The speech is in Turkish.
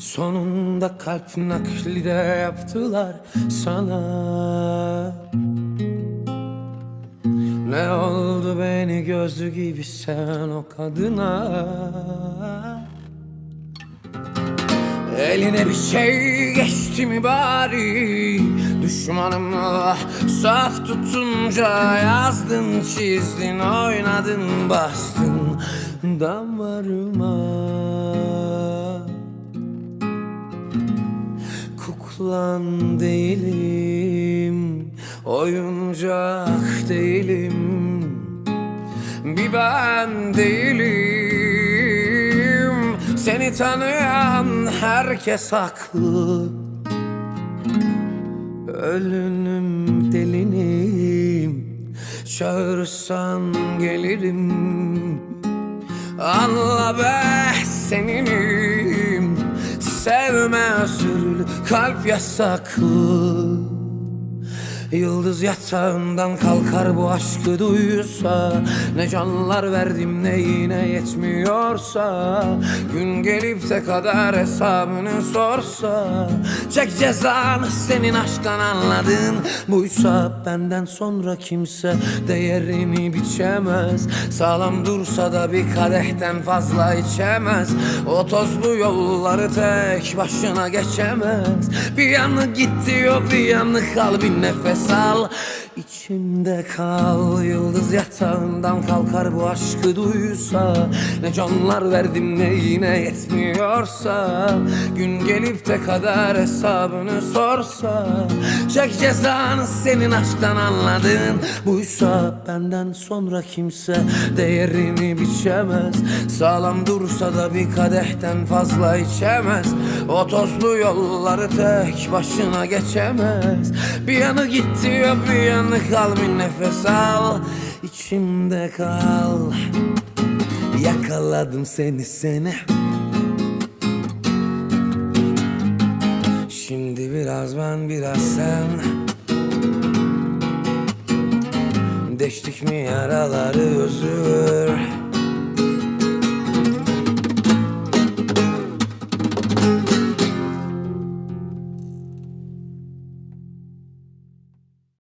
Sonunda kalp nakli de yaptılar sana. Ne oldu beni gözlü gibi sen o kadına? Eline bir şey geçti mi bari? Düşmanımla saf tutunca Yazdın çizdin oynadın bastın Damarıma Kuklan değilim Oyuncak değilim. Bir ben değilim. Seni tanıyan herkes haklı. Ölünüm delinim. Çağırırsan gelirim. Anla be seninim kalp yasaklı Yıldız yatağından kalkar bu aşkı duysa Ne canlar verdim ne yine yetmiyorsa Gün gelip de kadar hesabını sorsa Çek cezanı senin aşktan anladın. Buysa benden sonra kimse değerini biçemez. Sağlam dursa da bir kadehten fazla içemez. O tozlu yolları tek başına geçemez. Bir yanı git diyor bir yanı kal bir nefes al İçimde kal Yıldız yatağından kalkar bu aşkı duysa. Ne canlar verdim ne yine yetmiyorsa. Gün gelip de kadar hesabını sorsa. Çek cezanı senin aşktan anladın. Buysa benden sonra kimse değerini biçemez. Sağlam dursa da bir kadehten fazla içemez. O tozlu yolları tek başına geçemez. Bir yanı git diyor bir yanı kal bir nefes al İçimde kal. Yakaladım seni seni. Şimdi biraz ben biraz sen. Deştik mi yaraları özür